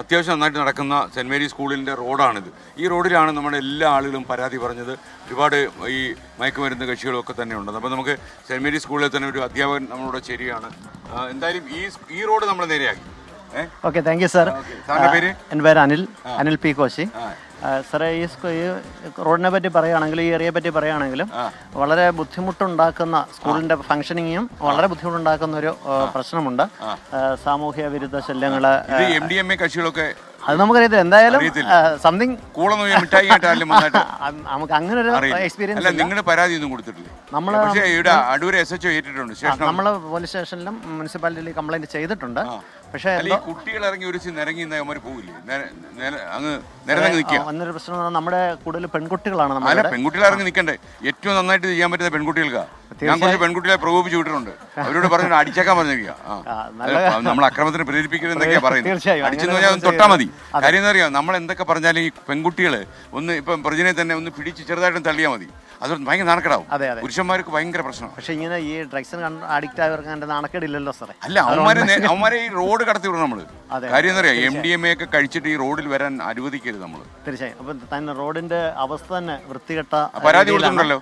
അത്യാവശ്യം നന്നായിട്ട് നടക്കുന്ന സെന്റ് മേരി സ്കൂളിന്റെ റോഡാണിത്. ഈ റോഡിലാണ് നമ്മുടെ എല്ലാ ആളുകളും പരാതി പറഞ്ഞത്. ഒരുപാട് ഈ മയക്കുമരുന്ന് കക്ഷികളൊക്കെ തന്നെ ഉണ്ട് അപ്പോൾ നമുക്ക് സെന്റ് മേരി സ്കൂളിൽ തന്നെ ഒരു അധ്യാപകൻ നമ്മളോട് ശരിയാണ് എന്തായാലും ഈ ഈ റോഡ് നമ്മൾ നേരെയാക്കി. ഓക്കെ താങ്ക് യു സാർ പേര്? എന്റെ പേര് അനിൽ. അനിൽ പി കോശി. സാറേ ഈ സ്കൂ- ഈ റോഡിനെ പറ്റി പറയുകയാണെങ്കിൽ ഈ ഏരിയയെ പറ്റി പറയുകയാണെങ്കിലും വളരെ ബുദ്ധിമുട്ടുണ്ടാക്കുന്ന സ്കൂളിന്റെ ഫംഗ്ഷനിങ്ങും വളരെ ബുദ്ധിമുട്ടുണ്ടാക്കുന്ന ഒരു പ്രശ്നമുണ്ട്. സാമൂഹ്യ വിരുദ്ധ ശല്യങ്ങൾ ഇത് എം ഡി എം എ കക്ഷികളൊക്കെ അത് നമുക്കറിയത്തില്ല. എന്തായാലും സംതിങ് കൂളൊന്നും മിഠായി കേട്ടാലും നമുക്ക് അങ്ങനെ ഒരു എക്സ്പീരിയൻസ് അല്ല നിങ്ങളുടെ പരാതി ഒന്നും കൊടുത്തിട്ടില്ല? നമ്മൾ പക്ഷേ ഇവിടെ അടൂർ എസ് എച്ച് ഏറ്റിട്ടുണ്ട്. സ്റ്റേഷൻ നമ്മൾ പോലീസ് സ്റ്റേഷനിലും മുനിസിപ്പാലിറ്റിയിലും കംപ്ലൈന്റ് ചെയ്തിട്ടുണ്ട്. പക്ഷേ കുട്ടികൾ ഇറങ്ങി ഒരു നിരങ്ങി നേരെ അങ്ങ് പ്രശ്നം നമ്മുടെ കൂടുതൽ പെൺകുട്ടികളാണ് പെൺകുട്ടികൾ ഇറങ്ങി നിൽക്കണ്ടേ ഏറ്റവും നന്നായിട്ട് ചെയ്യാൻ പറ്റുന്ന പെൺകുട്ടികൾക്കാ. ഞാൻ കുറച്ച് പെൺകുട്ടികളെ പ്രകോപിച്ച് വിട്ടിട്ടുണ്ട്. അവരോട് പറഞ്ഞു അടിച്ചേക്കാൻ പറഞ്ഞിരിക്കുക. നമ്മൾ അക്രമത്തിന് പ്രേരിപ്പിക്കരുത് എന്നൊക്കെയാ പറയുന്നത്. അടിച്ചെന്ന് പറഞ്ഞാൽ തൊട്ടാ മതി. കാര്യം എന്താ അറിയാം? നമ്മൾ എന്തൊക്കെ പറഞ്ഞാലും ഈ പെൺകുട്ടികൾ ഒന്ന് ഇപ്പം പ്രജനെ തന്നെ ഒന്ന് പിടിച്ച് ചെറുതായിട്ടും തള്ളിയാൽ മതി. അത് ഭയങ്കര നടക്കടാവും. പുരുഷന്മാർക്ക് ഭയങ്കര പ്രശ്നം പക്ഷെ ഇങ്ങനെ ഈ ഡ്രഗ്സിന് അഡിക്റ്റ് ആയവർക്ക് അതിന്റെ നാണക്കേടില്ലല്ലോ സാറേ. അല്ല അവന്മാരെ അവന്മാരെ ഈ റോഡ് കടത്തി വിടണം നമ്മൾ. കാര്യം എന്താ പറയാ എം ഡി എം എ ഒക്കെ കഴിച്ചിട്ട് ഈ റോഡിൽ വരാൻ അനുവദിക്കരുത് നമ്മൾ തീർച്ചയായും. അപ്പൊ തന്നെ റോഡിന്റെ അവസ്ഥ തന്നെ വൃത്തികെട്ട പരാതി കൊടുത്തിട്ടുണ്ടല്ലോ.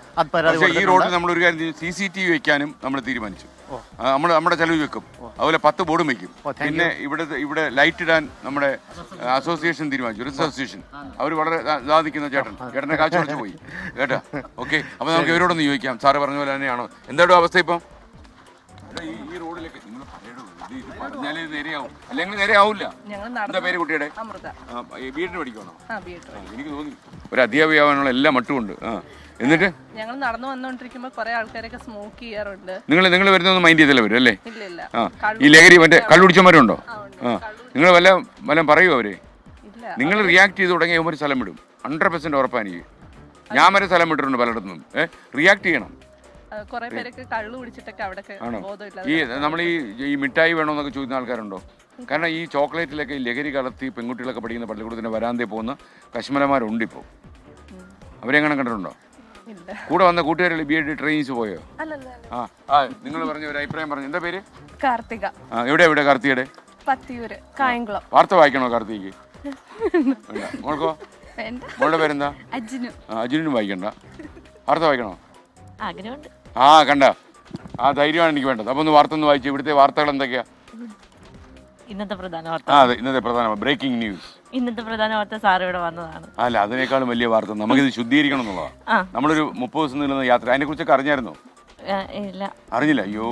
ഈ റോഡിൽ നമ്മൾ ഒരു കാര്യം സി സി ടി വി വെക്കാനും നമ്മൾ തീരുമാനിച്ചു. നമ്മൾ നമ്മുടെ ചെലവ് വെക്കും. അതുപോലെ പത്ത് ബോർഡും വെക്കും. പിന്നെ ഇവിടെ ഇവിടെ ലൈറ്റ് ഇടാൻ നമ്മുടെ അസോസിയേഷൻ തീരുമാനിച്ചു റിസ് അസോസിയേഷൻ. അവർ വളരെ സാധിക്കുന്ന ചേട്ടൻ. ചേട്ടനെ കാശ് കുറച്ച് പോയി. കേട്ടാ? ഓക്കെ. അപ്പൊ നമുക്ക് ഇവരോടൊന്ന് ചോദിക്കാം. സാറ് പറഞ്ഞ പോലെ തന്നെയാണോ? എന്താണോ അവസ്ഥ ഇപ്പം? ഈ- റോഡിലേക്ക് നിങ്ങൾ പറഞ്ഞാലേ നേരെയാവും. അല്ലെങ്കിൽ നേരെയാവില്ല എന്താ പേര് കുട്ടിയുടെ? അമൃത. ആ, ഈ വീടിന് പഠിക്കണോ എനിക്ക് തോന്നി. ഒരു അധ്യാപികയാവാനുള്ള എല്ലാം മട്ടുമുണ്ട്. ആ. എന്നിട്ട്? ഞങ്ങൾ നടന്നു വന്നുകൊണ്ടിരിക്കുമ്പോൾ കുറെ ആൾക്കാരൊക്കെ സ്മോക്ക് ചെയ്യാറുണ്ട്. നിങ്ങൾ നിങ്ങൾ വരുന്നൊന്നും മൈൻഡ് ചെയ്തില്ല വരും അല്ലേ? ഇല്ല ഇല്ല. ആ ഈ ലഹരി മറ്റേ കള്ളുടിച്ചമാരുണ്ടോ ആ നിങ്ങൾ വല്ല വല്ല പറയുമോ അവർ? നിങ്ങൾ റിയാക്ട് ചെയ്ത് തുടങ്ങിയ ഒരു സ്ഥലം വിടും. ഹൺഡ്രഡ് പെർസെന്റ് ഉറപ്പാണ് എനിക്ക് ഞാൻ വരെ സ്ഥലം വിട്ടിട്ടുണ്ട് പലയിടത്തും. ഏഹ് റിയാക്ട് ചെയ്യണം. കുറെ പേരൊക്കെ കള്ളു കുടിച്ചിട്ടൊക്കെ അവിടെ ഈ നമ്മൾ ഈ ഈ മിഠായി വേണമെന്നൊക്കെ ചോദിക്കുന്ന ആൾക്കാരുണ്ടോ? കാരണം ഈ ചോക്ലേറ്റിലൊക്കെ ഈ ലഹരി കലർത്തി പെൺകുട്ടികളൊക്കെ പഠിക്കുന്ന പള്ളിക്കൂടത്തിന്റെ വരാന്തേ പോകുന്ന കശ്മലമാരുണ്ട് ഇപ്പോൾ അവരെങ്ങനെ കണ്ടിട്ടുണ്ടോ? കൂടെ വന്ന കൂട്ടുകാരികൾ ബി എഡ് ട്രെയിനിച്ച് പോയോ? അല്ലല്ല ആ ആ നിങ്ങൾ പറഞ്ഞ ഒരു അഭിപ്രായം പറഞ്ഞു. എന്താ പേര്? കാർത്തിക. ആ എവിടെ എവിടെ കാർത്തികയുടെ? പത്തിയൂര് കായംകുളം. വാർത്ത വായിക്കണോ കാർത്തിക് വേണ്ട. മോൾക്കോ? മോളുടെ പേരെന്താ? അജിനു. ആ, അജിനും വായിക്കണ്ട. വാർത്ത വായിക്കണോ? ആ കണ്ട. ആ ധൈര്യമാണ് എനിക്ക് വേണ്ടത്. അപ്പൊ ഒന്ന് വാർത്ത ഒന്ന് വായിച്ചു ഇവിടുത്തെ വാർത്തകൾ എന്തൊക്കെയാ? ഇന്നത്തെ പ്രധാന വാർത്ത. ആ അതെ ഇന്നത്തെ പ്രധാന ബ്രേക്കിംഗ് ന്യൂസ് ഇന്നത്തെ പ്രധാന വാർത്ത സാർ ഇവിടെ വന്നതാണ്. അല്ല അതിനേക്കാളും വലിയ വാർത്ത നമുക്ക് ഇത് ശുദ്ധീകരിക്കണം എന്നുള്ളതാണ് ആ. നമ്മളൊരു മുപ്പത് ദിവസം നീളുന്ന യാത്ര അതിനെ കുറിച്ചൊക്കെ ഏ, ഇല്ല. അറിഞ്ഞില്ല. അയ്യോ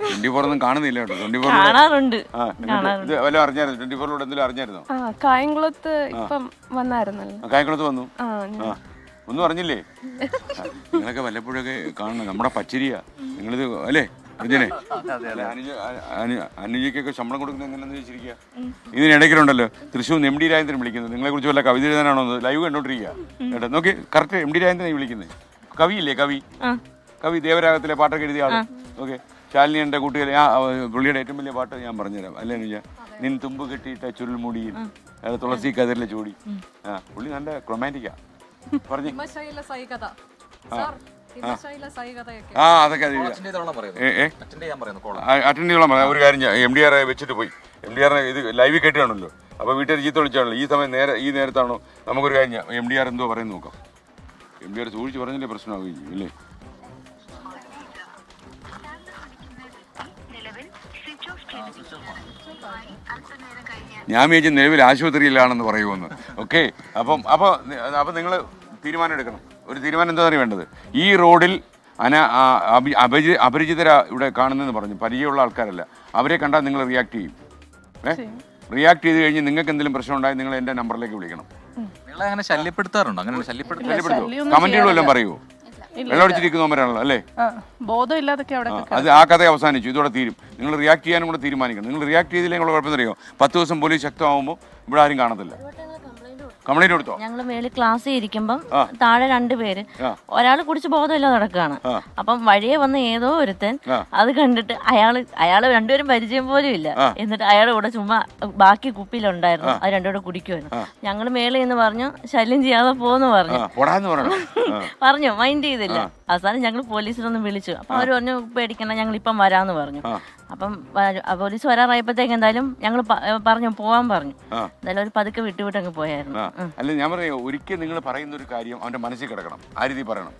ട്വന്റി ഫോർ ഒന്നും കാണുന്നില്ല കേട്ടോ. ട്വന്റി ഫോർ കാണാറുണ്ട്. ആ എന്നിട്ട് ഇത് വല്ലതും അറിഞ്ഞായിരുന്നു? ട്വന്റി ഫോറിലൂടെ എന്തെങ്കിലും അറിഞ്ഞായിരുന്നോ? ആ കായംകുളത്ത് ഇപ്പം വന്നായിരുന്നല്ലോ. ആ, കായംകുളത്ത് വന്നു? ആ ആ ഒന്നും അറിഞ്ഞില്ലേ? ആ, നിങ്ങളൊക്കെ വല്ലപ്പോഴൊക്കെ കാണണം നമ്മുടെ പച്ചരിയാ. നിങ്ങളിത് അല്ലേ? അർജുനെ അനുജയ്ക്കൊക്കെ ശമ്പളം കൊടുക്കുന്നത് എങ്ങനെയാന്ന് ചോദിച്ചിരിക്കുക ഇതിനിടയ്ക്കുണ്ടല്ലോ തൃശ്ശൂർ എം ഡി രാജേന്ദ്രൻ വിളിക്കുന്നത്. നിങ്ങളെ കുറിച്ച് വല്ല കവിത എഴുതാനാണോ ലൈവ് കണ്ടോണ്ടിരിക്കുക കേട്ടോ നോക്കി കറക്റ്റ് എം ഡി രാജേന്ദ്രനെ വിളിക്കുന്നത് കവിയില്ലേ കവി? ആ. കവി ദേവരാഗത്തിലെ പാട്ടൊക്കെ എഴുതിയ ആൾ. ഓക്കെ ശാലിനി എന്റെ കുട്ടികളെ ആ പുള്ളിയുടെ ഏറ്റവും വലിയ പാട്ട് ഞാൻ പറഞ്ഞുതരാം. അല്ലേ അനുജ? നിൻ തുമ്പ് കെട്ടിയിട്ട ചുരുൾമുടിയിൽ അത് തുളസി കതിരിലെ ചൂടി ആ പുള്ളി നല്ല റൊമാന്റിക്കാ പറഞ്ഞു. ആ. അതൊക്കെ അറ്റൻഡ് ചെയ്തോളാം പറയാം. ഒരു കാര്യം എം ഡി ആറെ വെച്ചിട്ട് പോയി. എം ഡി ആറിനെ ഇത് ലൈവിൽ കേട്ടാണല്ലോ അപ്പോൾ വീട്ടിൽ ചീത്ത വിളിച്ചാണല്ലോ. ഈ സമയം നേരെ ഈ നേരത്താണോ? നമുക്കൊരു കാര്യം എം ഡി ആർ എന്തോ പറയുന്നത് നോക്കാം. എം ഡി ആർ സൂക്ഷിച്ച് പറഞ്ഞില്ലേ പ്രശ്നമാകുകയും ചെയ്യും അല്ലേ? ഞാൻ വിചാരിച്ചു നിലവിൽ ആശുപത്രിയിലാണെന്ന് പറയുമെന്ന്. ഓക്കെ അപ്പം അപ്പോൾ അപ്പോൾ നിങ്ങൾ തീരുമാനം എടുക്കണം. ഒരു തീരുമാനം എന്താ വേണ്ടത്? ഈ റോഡിൽ അന അപരി അപരിചിതര ഇവിടെ കാണുന്നതെന്ന് പറഞ്ഞു. പരിചയമുള്ള ആൾക്കാരല്ല. അവരെ കണ്ടാൽ നിങ്ങൾ റിയാക്ട് ചെയ്യും. ഏ? റിയാക്ട് ചെയ്ത് കഴിഞ്ഞ് നിങ്ങൾക്ക് എന്തെങ്കിലും പ്രശ്നം ഉണ്ടായി നിങ്ങൾ എന്റെ നമ്പറിലേക്ക് വിളിക്കണം. നിങ്ങളെ അങ്ങനെ ശല്യപ്പെടുത്താറുണ്ടോ? അങ്ങനെ ശല്യപ്പെടുത്തോ? കമന്റുകൾ വല്ലതും പറയുമോ വെള്ളമടിച്ചിരിക്കുന്നവരാണല്ലോ അല്ലേ? ബോധമില്ലാതൊക്കെ അവിടെ ആ, അത് ആ കഥ അവസാനിച്ചു. ഇതോടെ തീരും. നിങ്ങൾ റിയാക്ട് ചെയ്യാനും കൂടെ തീരുമാനിക്കണം. നിങ്ങൾ റിയാക്ട് ചെയ്തില്ലെങ്കിൽ ഉള്ള കുഴപ്പം അറിയോ പത്ത് ദിവസം പോലീസ് ശക്തമാകുമ്പോൾ ഇവിടെ ആരും കാണത്തില്ല. കംപ്ലൈന്റ് കൊടുത്തോ? ഞങ്ങൾ മേളിൽ ക്ലാസ്സിൽ ഇരിക്കുമ്പം താഴെ രണ്ടുപേര്. ഒരാൾ കുടിച്ച് ബോധമില്ലാതെ നടക്കുകയാണ്. അപ്പം വഴിയെ വന്ന ഏതോ ഒരുത്തൻ അത് കണ്ടിട്ട് അയാൾ അയാൾ രണ്ടുപേരും പരിചയം പോലും ഇല്ല എന്നിട്ട് അയാളുടെ കൂടെ ചുമ്മാ ബാക്കി കുപ്പിയിലുണ്ടായിരുന്നു. അത് രണ്ടുപേരും കുടിക്കുമായിരുന്നു ഞങ്ങൾ മേളിൽ നിന്ന് പറഞ്ഞു ശല്യം ചെയ്യാതെ പോന്ന് പറഞ്ഞു. പറഞ്ഞു. മൈൻഡ് ചെയ്തില്ല. അവസാനം ഞങ്ങൾ പോലീസിലൊന്നും വിളിച്ചു. അപ്പൊ അവർ പറഞ്ഞു പേടിക്കണ്ട ഞങ്ങൾ ഇപ്പം വരാന്ന് പറഞ്ഞു. അപ്പം പോലീസ് വരാറായപ്പോഴത്തേക്ക് എന്തായാലും ഞങ്ങൾ പറഞ്ഞു പോവാൻ പറഞ്ഞു. എന്തായാലും ഒരു പതുക്കെ വിട്ടുവിട്ടങ്ങ് പോയായിരുന്നു. അല്ല ഞാൻ പറയാം ഒരിക്കൽ നിങ്ങൾ പറയുന്ന ഒരു കാര്യം അവന്റെ മനസ്സിൽ കിടക്കണം. ആ രീതി പറയണം.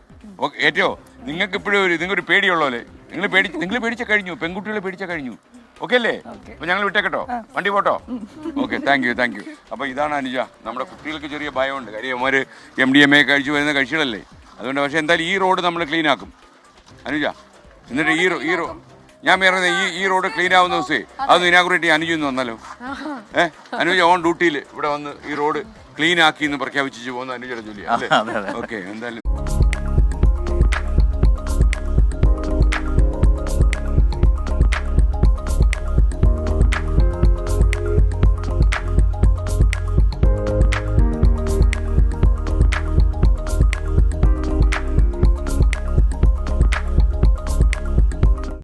ഏറ്റവും നിങ്ങൾക്ക് ഇപ്പോഴും ഒരു നിങ്ങൾ നിങ്ങൊരു പേടിയുള്ളോലെ നിങ്ങൾ പേടി നിങ്ങൾ പേടിച്ച കഴിഞ്ഞു പെൺകുട്ടികളെ പേടിച്ച കഴിഞ്ഞു. ഓക്കെ അല്ലേ? അപ്പൊ ഞങ്ങൾ വിട്ടേക്കട്ടോ. വണ്ടി പോട്ടോ? Okay thank you thank you അപ്പൊ ഇതാണ് അനുജ നമ്മുടെ കുട്ടികൾക്ക് ചെറിയ ഭയമുണ്ട്. കാര്യം അവർ എം ഡി എം എ കഴിച്ചു വരുന്ന കഴിച്ചുകളല്ലേ അതുകൊണ്ട് പക്ഷെ എന്തായാലും ഈ റോഡ് നമ്മൾ ക്ലീൻ ആക്കും. അനുജ എന്നിട്ട് ഈ റോ- ഈ റോ ഞാൻ പറയുന്നത് ഈ ഈ റോഡ് ക്ലീൻ ആവുന്ന ദിവസേ അത് ഇനാഗുറേറ്റ് ചെയ്യാൻ അനുജ വന്നാലോ? ഏഹ് അനുജ ഓൺ ഡ്യൂട്ടിയിൽ ഇവിടെ വന്ന് ഈ റോഡ് ക്ലീൻ ആക്കി എന്ന് പ്രഖ്യാപിച്ചു പോകുന്ന അനുജയുടെ ജോലി അല്ലേ? ഓക്കെ എന്തായാലും